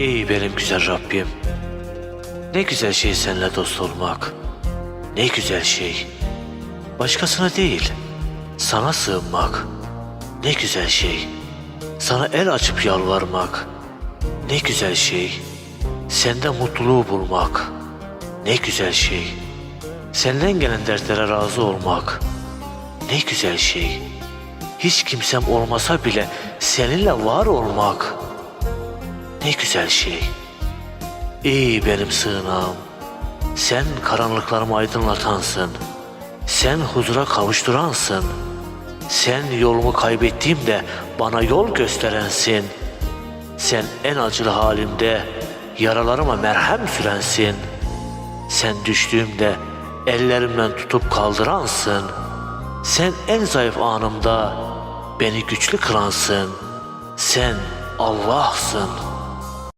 Ey benim güzel Rabbim. Ne güzel şey seninle dost olmak. Ne güzel şey. Başkasına değil, sana sığınmak. Ne güzel şey. Sana el açıp yalvarmak. Ne güzel şey. Sende mutluluğu bulmak. Ne güzel şey. Senden gelen dertlere razı olmak. Ne güzel şey. Hiç kimsem olmasa bile seninle var olmak. Ne güzel şey. Ey benim sığınağım. Sen karanlıklarımı aydınlatansın. Sen huzura kavuşturansın. Sen yolumu kaybettiğimde bana yol gösterensin. Sen en acılı halimde yaralarıma merhem sürensin. Sen düştüğümde ellerimden tutup kaldıransın. Sen en zayıf anımda beni güçlü kılansın. Sen Allah'sın.